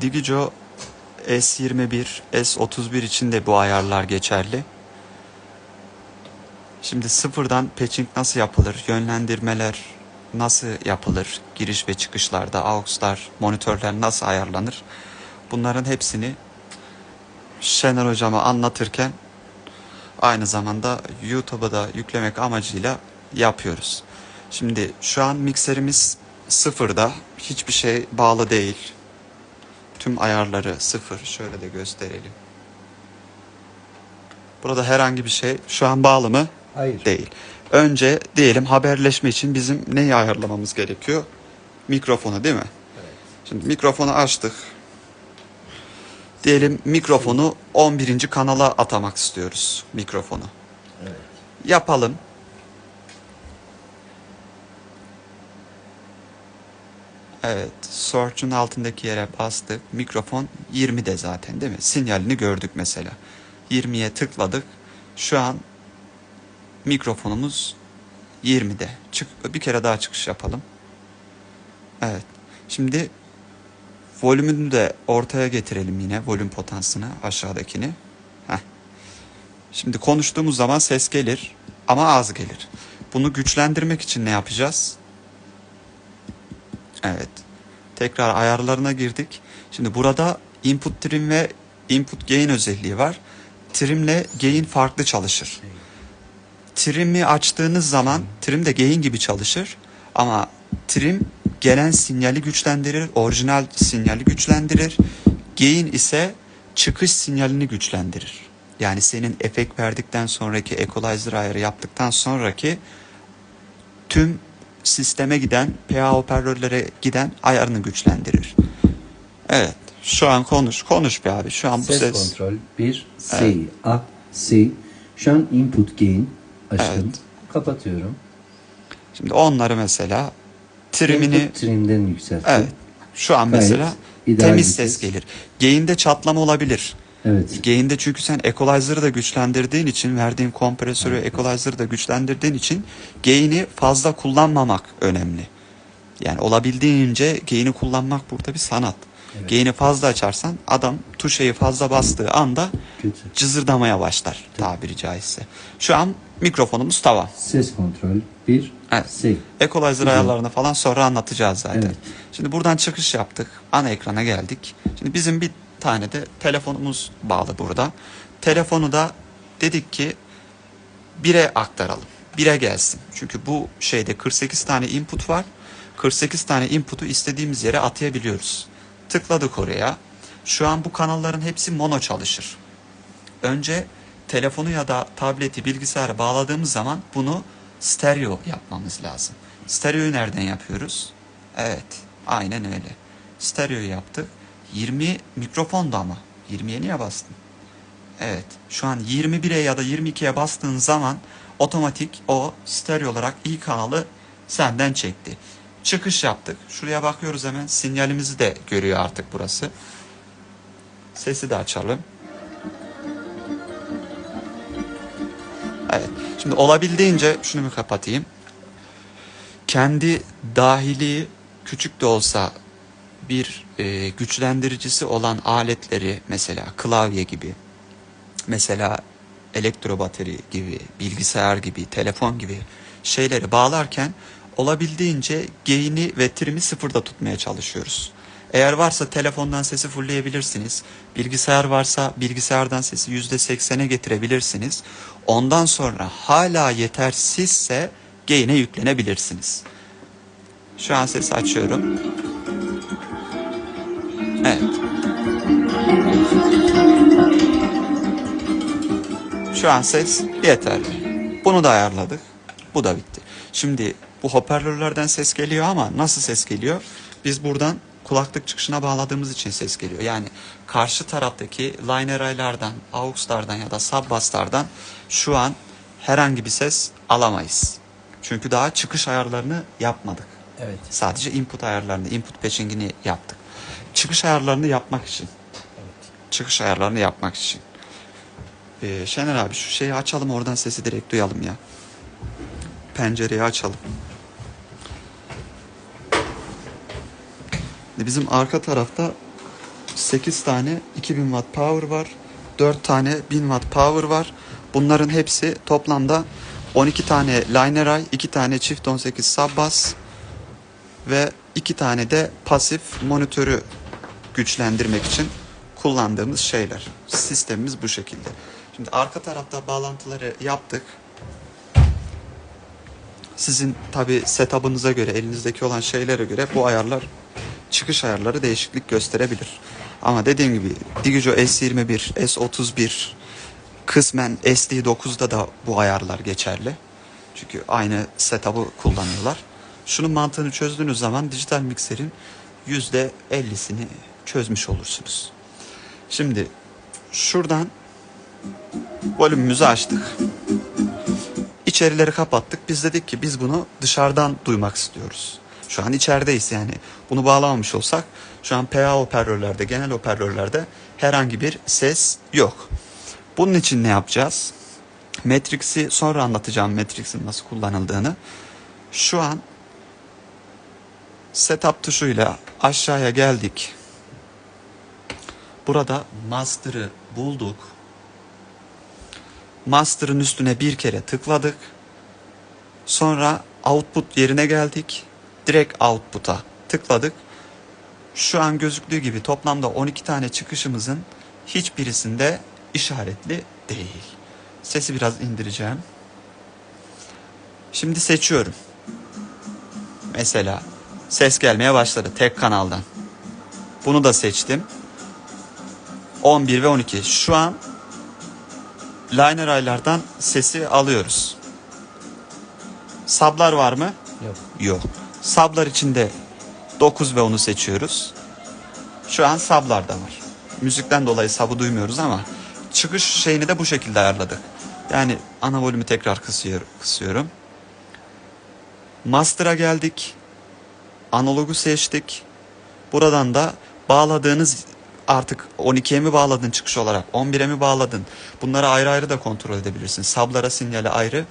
Digijo S21, S31 için de bu ayarlar geçerli. Şimdi sıfırdan patching nasıl yapılır, yönlendirmeler nasıl yapılır, giriş ve çıkışlarda AUX'lar, monitörler nasıl ayarlanır? Bunların hepsini Şener hocama anlatırken aynı zamanda YouTube'a da yüklemek amacıyla yapıyoruz. Şimdi şu an mikserimiz sıfırda. Hiçbir şey bağlı değil. Tüm ayarları sıfır. Şöyle de gösterelim. Burada herhangi bir şey şu an bağlı mı? Hayır. Değil. Önce diyelim haberleşme için bizim neyi ayarlamamız gerekiyor? Mikrofonu değil mi? Şimdi mikrofonu açtık. Diyelim mikrofonu 11. kanala atamak istiyoruz mikrofonu. Evet. Yapalım. Evet, search'un altındaki yere bastık. Mikrofon 20'de zaten değil mi? Sinyalini gördük mesela. 20'ye tıkladık. Şu an mikrofonumuz 20'de. Çık bir kere daha çıkış yapalım. Evet. Şimdi volümünü de ortaya getirelim yine. Volüm potansını aşağıdakini. Heh. Şimdi konuştuğumuz zaman ses gelir ama az gelir. Bunu güçlendirmek için ne yapacağız? Evet. Tekrar ayarlarına girdik. Şimdi burada input trim ve input gain özelliği var. Trimle gain farklı çalışır. Trim'i açtığınız zaman trim de gain gibi çalışır. Ama trim gelen sinyali güçlendirir, orijinal sinyali güçlendirir. Gain ise çıkış sinyalini güçlendirir. Yani senin efekt verdikten sonraki equalizer ayarı yaptıktan sonraki tüm sisteme giden, PA hoparlörlere giden ayarını güçlendirir. Evet. Şu an konuş. Konuş be abi. Şu an bu Ses, ses. kontrol 1 C A C. Şu an input gain açtım. Evet. Kapatıyorum. Şimdi onları mesela trimini Input trimden yükselttim. evet. Şu an Gayet mesela temiz ses ses. gelir. Gain'de çatlama olabilir. Evet. Gain'de çünkü sen equalizer'ı da güçlendirdiğin için, verdiğin kompresörü equalizer'ı da güçlendirdiğin için gain'i fazla kullanmamak önemli. Yani olabildiğince gain'i kullanmak burada bir sanat. Evet. Gain'i fazla açarsan adam tuşeyi fazla bastığı anda Kötü. cızırdamaya başlar tabiri caizse. Şu an mikrofonumuz tamam. Ses kontrol 1 Evet. C. Equalizer Güzel. ayarlarını falan sonra anlatacağız zaten. Evet. Şimdi buradan çıkış yaptık. Ana ekrana geldik. Şimdi bizim bir tane de telefonumuz bağlı burada. Telefonu da dedik ki 1'e aktaralım. 1'e gelsin. Çünkü bu şeyde 48 tane input var. 48 tane input'u istediğimiz yere atayabiliyoruz. Tıkladık oraya. Şu an bu kanalların hepsi mono çalışır. Önce telefonu ya da tableti bilgisayara bağladığımız zaman bunu stereo yapmamız lazım. Stereoyu nereden yapıyoruz? Evet, aynen öyle. Stereoyu yaptık. 20 mikrofon da ama. 20'ye niye bastın? Evet. Şu an 21'e ya da 22'ye bastığın zaman otomatik o stereo olarak iyi kanalı senden çekti. Çıkış yaptık. Şuraya bakıyoruz hemen. Sinyalimizi de görüyor artık burası. Sesi de açalım. Evet. Şimdi olabildiğince şunu bir kapatayım. Kendi dahili küçük de olsa bir e, güçlendiricisi olan aletleri mesela klavye gibi mesela elektrobateri gibi, bilgisayar gibi, telefon gibi şeyleri bağlarken olabildiğince gain'i ve trim'i sıfırda tutmaya çalışıyoruz. Eğer varsa telefondan sesi fullleyebilirsiniz. Bilgisayar varsa bilgisayardan sesi %80'e getirebilirsiniz. Ondan sonra hala yetersizse gain'e yüklenebilirsiniz. Şu an sesi açıyorum. Evet. Şu an ses yeterli. Bunu da ayarladık. Bu da bitti. Şimdi bu hoparlörlerden ses geliyor ama nasıl ses geliyor? Biz buradan kulaklık çıkışına bağladığımız için ses geliyor. Yani karşı taraftaki line array'lardan, AUX'lardan ya da subbass'lardan şu an herhangi bir ses alamayız. Çünkü daha çıkış ayarlarını yapmadık. Evet. Sadece input ayarlarını, input patching'ini yaptık. Çıkış ayarlarını yapmak için. Çıkış ayarlarını yapmak için. Ee, Şener abi şu şeyi açalım oradan sesi direkt duyalım ya. Pencereyi açalım. Bizim arka tarafta 8 tane 2000 watt power var. 4 tane 1000 watt power var. Bunların hepsi toplamda 12 tane liner eye, 2 tane çift 18 sub bass ve 2 tane de pasif monitörü güçlendirmek için kullandığımız şeyler. Sistemimiz bu şekilde. Şimdi arka tarafta bağlantıları yaptık. Sizin tabi setup'ınıza göre, elinizdeki olan şeylere göre bu ayarlar, çıkış ayarları değişiklik gösterebilir. Ama dediğim gibi Digijo S21, S31, kısmen SD9'da da bu ayarlar geçerli. Çünkü aynı setup'ı kullanıyorlar. Şunun mantığını çözdüğünüz zaman dijital mikserin %50'sini çözmüş olursunuz. Şimdi şuradan volümümüzü açtık. İçerileri kapattık. Biz dedik ki biz bunu dışarıdan duymak istiyoruz. Şu an içerideyiz yani. Bunu bağlamamış olsak şu an PA hoparlörlerde, genel hoparlörlerde herhangi bir ses yok. Bunun için ne yapacağız? Matrix'i sonra anlatacağım Matrix'in nasıl kullanıldığını. Şu an setup tuşuyla aşağıya geldik. Burada master'ı bulduk. Master'ın üstüne bir kere tıkladık. Sonra output yerine geldik. Direkt output'a tıkladık. Şu an gözüktüğü gibi toplamda 12 tane çıkışımızın hiçbirisinde işaretli değil. Sesi biraz indireceğim. Şimdi seçiyorum. Mesela ses gelmeye başladı tek kanaldan. Bunu da seçtim. 11 ve 12. Şu an liner aylardan sesi alıyoruz. Sablar var mı? Yok. Yok. Sablar içinde 9 ve 10'u seçiyoruz. Şu an sablar da var. Müzikten dolayı sabı duymuyoruz ama çıkış şeyini de bu şekilde ayarladık. Yani ana volümü tekrar kısıyor, kısıyorum. Master'a geldik. Analogu seçtik. Buradan da bağladığınız artık 12'ye mi bağladın çıkış olarak 11'e mi bağladın bunları ayrı ayrı da kontrol edebilirsin. Sablara sinyali ayrı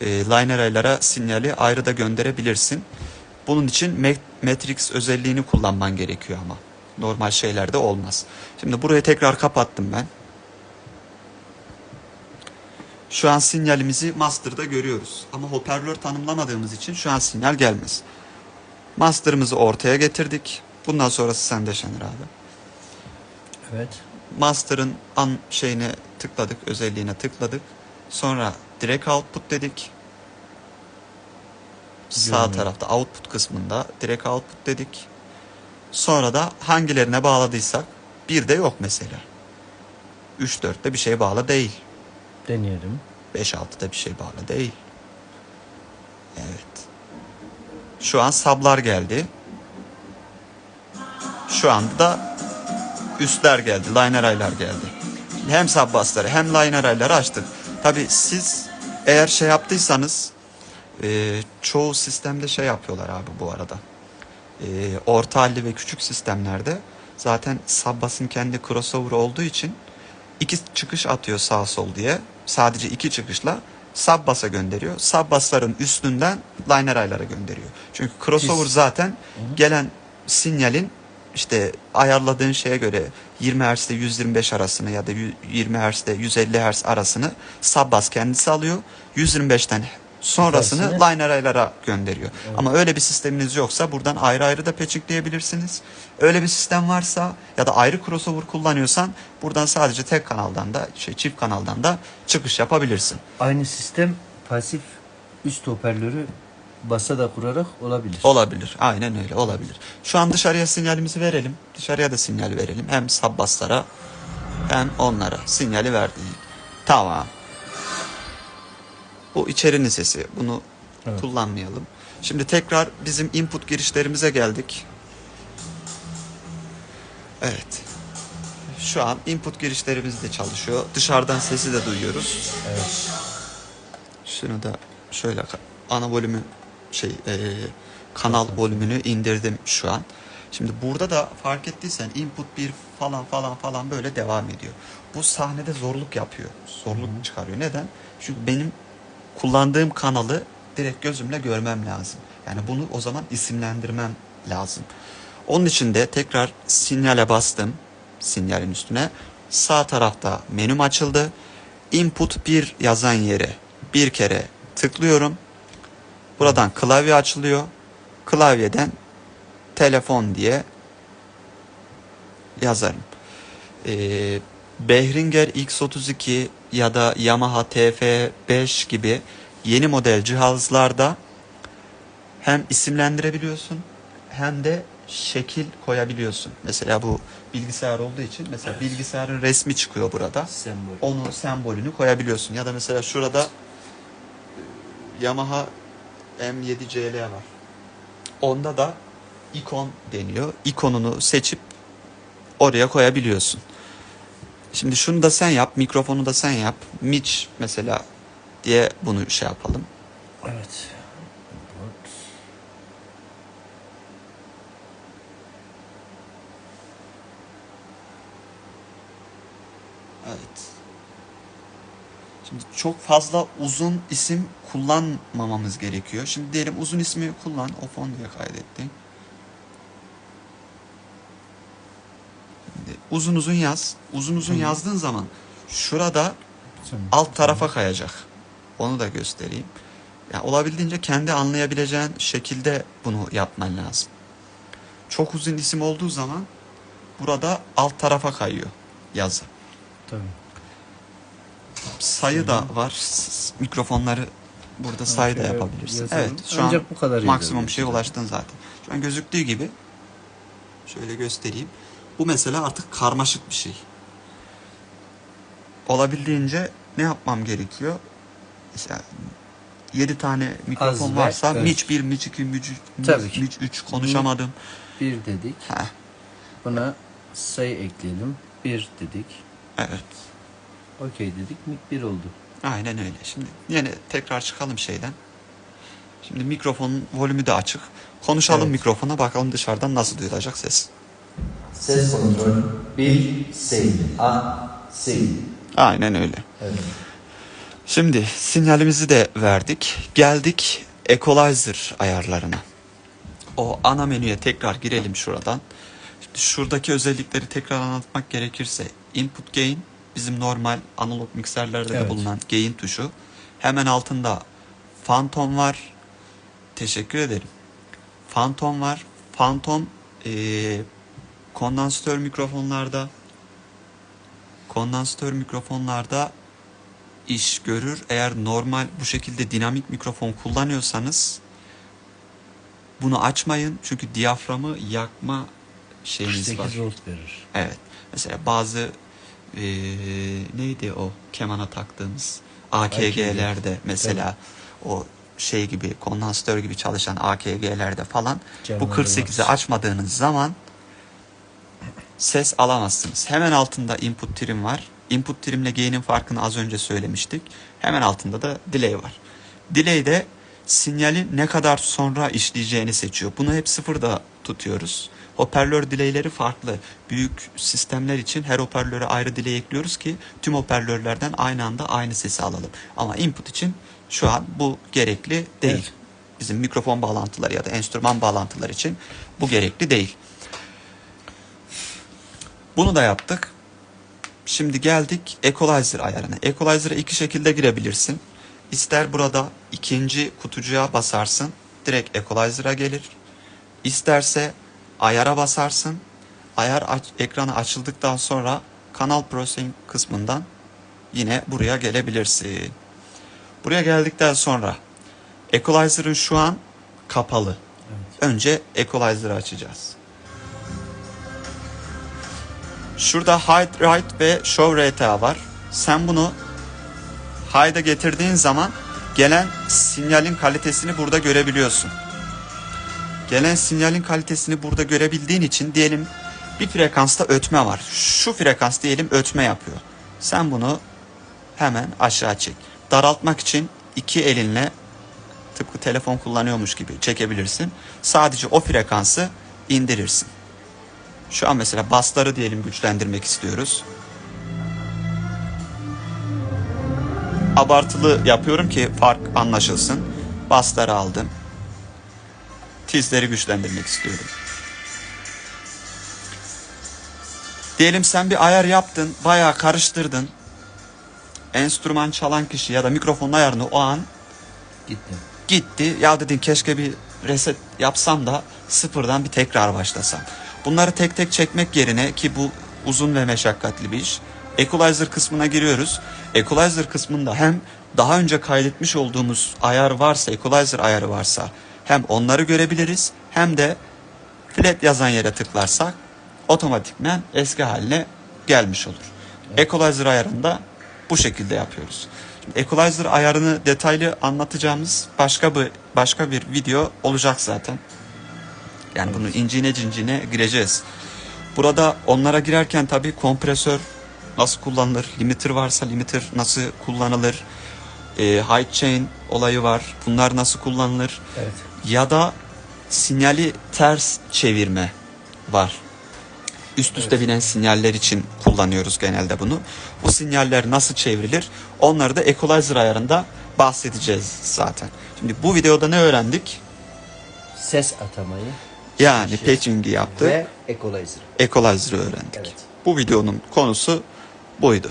e, aylara sinyali ayrı da gönderebilirsin. Bunun için Mat- Matrix özelliğini kullanman gerekiyor ama. Normal şeylerde olmaz. Şimdi burayı tekrar kapattım ben. Şu an sinyalimizi master'da görüyoruz. Ama hoparlör tanımlamadığımız için şu an sinyal gelmez. Master'ımızı ortaya getirdik. Bundan sonrası sende Şener abi. Evet. Master'ın an şeyine tıkladık, özelliğine tıkladık. Sonra direct output dedik. Sağ Görünüyor. tarafta output kısmında direct output dedik. Sonra da hangilerine bağladıysak bir de yok mesela. 3-4'te bir şey bağlı değil. Deneyelim. 5-6'da bir şey bağlı değil. Evet. Şu an sablar geldi. Şu anda da üstler geldi. Liner aylar geldi. Hem sub bassları hem liner ayları açtık. Tabi siz eğer şey yaptıysanız e, çoğu sistemde şey yapıyorlar abi bu arada. E, orta halli ve küçük sistemlerde zaten sub bass'ın kendi crossover olduğu için iki çıkış atıyor sağ sol diye. Sadece iki çıkışla sub bass'a gönderiyor. Sub bass'ların üstünden liner aylara gönderiyor. Çünkü crossover zaten gelen sinyalin işte ayarladığın şeye göre 20 Hz ile 125 arasını ya da 20 Hz ile 150 Hz arasını sub bass kendisi alıyor. 125'ten sonrasını Yukarısını- liner aylara gönderiyor. Ama öyle bir sisteminiz yoksa buradan ayrı ayrı da patchikleyebilirsiniz. Öyle bir sistem varsa ya da ayrı crossover kullanıyorsan buradan sadece tek kanaldan da şey çift kanaldan da çıkış yapabilirsin. Aynı sistem pasif üst hoparlörü basa da kurarak olabilir. Olabilir. Aynen öyle olabilir. Şu an dışarıya sinyalimizi verelim. Dışarıya da sinyal verelim. Hem sabbaslara hem onlara sinyali verdik. Tamam. Bu içerinin sesi. Bunu Evet. kullanmayalım. Şimdi tekrar bizim input girişlerimize geldik. Evet. Şu an input girişlerimiz de çalışıyor. Dışarıdan sesi de duyuyoruz. Evet. Şunu da şöyle ana volümü şey e, kanal volümünü indirdim şu an. Şimdi burada da fark ettiysen input 1 falan falan falan böyle devam ediyor. Bu sahnede zorluk yapıyor. Zorluk çıkarıyor. Neden? Çünkü benim kullandığım kanalı direkt gözümle görmem lazım. Yani bunu o zaman isimlendirmem lazım. Onun için de tekrar sinyale bastım. sinyalin üstüne. Sağ tarafta menüm açıldı. Input 1 yazan yere bir kere tıklıyorum. Buradan klavye açılıyor. Klavyeden telefon diye yazarım. Ee, Behringer X32 ya da Yamaha TF5 gibi yeni model cihazlarda hem isimlendirebiliyorsun hem de şekil koyabiliyorsun. Mesela bu bilgisayar olduğu için mesela bilgisayarın resmi çıkıyor burada. Sembol. Onu sembolünü koyabiliyorsun. Ya da mesela şurada e, Yamaha M7CL var. Onda da ikon deniyor. İkonunu seçip oraya koyabiliyorsun. Şimdi şunu da sen yap, mikrofonu da sen yap. Mitch mesela diye bunu şey yapalım. Evet. Evet. Şimdi çok fazla uzun isim kullanmamamız gerekiyor. Şimdi diyelim uzun ismi kullan. O fon diye kaydettin. Uzun uzun yaz. Uzun uzun yazdığın zaman şurada Tamam. alt tarafa kayacak. Onu da göstereyim. Yani olabildiğince kendi anlayabileceğin şekilde bunu yapman lazım. Çok uzun isim olduğu zaman burada alt tarafa kayıyor yazı. Tabii. Sayı da var. S- Mikrofonları burada sayı da yapabilirsin. yazalım. Evet, şu Ancak an bu kadar maksimum şeye ulaştın zaten. Şu an gözüktüğü gibi şöyle göstereyim. Bu mesela artık karmaşık bir şey. Olabildiğince ne yapmam gerekiyor? Mesela 7 tane mikrofon Az varsa öz. miç 1, miç 2, miç 3, Tabii ki. miç 3 konuşamadım. Bir dedik. Heh, Buna sayı ekleyelim. Bir dedik. evet. Okey dedik. Mik bir oldu. Aynen öyle. Şimdi yine tekrar çıkalım şeyden. Şimdi mikrofonun volümü de açık. Konuşalım Evet. mikrofona bakalım dışarıdan nasıl duyulacak ses. Ses kontrol. Bir sayı. A sayı. Aynen öyle. Evet. Şimdi sinyalimizi de verdik. Geldik equalizer ayarlarına. O ana menüye tekrar girelim şuradan. Şimdi şuradaki özellikleri tekrar anlatmak gerekirse input gain bizim normal analog mikserlerde de Evet. bulunan gain tuşu. Hemen altında phantom var. Teşekkür ederim. Phantom var. Phantom eee kondansatör mikrofonlarda kondansatör mikrofonlarda iş görür. Eğer normal bu şekilde dinamik mikrofon kullanıyorsanız bunu açmayın. Çünkü diyaframı yakma şeyiniz var. 48 volt verir. Evet. Mesela bazı eee, neydi o kemana taktığımız AKG'lerde mesela o şey gibi kondansatör gibi çalışan AKG'lerde falan bu Camları 48'i var. açmadığınız zaman ses alamazsınız. Hemen altında input trim var. Input trimle gain'in farkını az önce söylemiştik. Hemen altında da delay var. Delay de sinyalin ne kadar sonra işleyeceğini seçiyor. Bunu hep sıfırda tutuyoruz. Hoparlör delay'leri farklı. Büyük sistemler için her hoparlöre ayrı delay ekliyoruz ki tüm hoparlörlerden aynı anda aynı sesi alalım. Ama input için şu an bu gerekli değil. Evet. Bizim mikrofon bağlantıları ya da enstrüman bağlantıları için bu gerekli değil. Bunu da yaptık. Şimdi geldik equalizer ayarına. Equalizer'a iki şekilde girebilirsin. İster burada ikinci kutucuğa basarsın. Direkt equalizer'a gelir. İsterse ayara basarsın. Ayar aç- ekranı açıldıktan sonra kanal processing kısmından yine buraya gelebilirsin. Buraya geldikten sonra equalizer'ın şu an kapalı. Evet. Önce equalizer'ı açacağız. Şurada hide right ve show RTA var. Sen bunu hide'a getirdiğin zaman gelen sinyalin kalitesini burada görebiliyorsun. Gelen sinyalin kalitesini burada görebildiğin için diyelim bir frekansta ötme var. Şu frekans diyelim ötme yapıyor. Sen bunu hemen aşağı çek. Daraltmak için iki elinle tıpkı telefon kullanıyormuş gibi çekebilirsin. Sadece o frekansı indirirsin. Şu an mesela basları diyelim güçlendirmek istiyoruz. Abartılı yapıyorum ki fark anlaşılsın. Basları aldım. Tizleri güçlendirmek istiyorum. Diyelim sen bir ayar yaptın, bayağı karıştırdın. Enstrüman çalan kişi ya da mikrofonun ayarını o an Gitti. gitti. Ya dedin keşke bir reset yapsam da sıfırdan bir tekrar başlasam. Bunları tek tek çekmek yerine ki bu uzun ve meşakkatli bir iş. Equalizer kısmına giriyoruz. Equalizer kısmında hem daha önce kaydetmiş olduğumuz ayar varsa, equalizer ayarı varsa hem onları görebiliriz hem de flat yazan yere tıklarsak otomatikmen eski haline gelmiş olur. Equalizer ayarını da bu şekilde yapıyoruz. Şimdi equalizer ayarını detaylı anlatacağımız başka bir başka bir video olacak zaten. Yani bunu incine cincine gireceğiz. Burada onlara girerken tabii kompresör nasıl kullanılır, limiter varsa limiter nasıl kullanılır, e, height chain olayı var. Bunlar nasıl kullanılır? Evet. ya da sinyali ters çevirme var. Üst üste binen sinyaller için kullanıyoruz genelde bunu. Bu sinyaller nasıl çevrilir? Onları da equalizer ayarında bahsedeceğiz zaten. Şimdi bu videoda ne öğrendik? Ses atamayı Yani patching'i yaptı. ve equalizer. Equalizer'ı öğrendik. Evet. Bu videonun konusu buydu.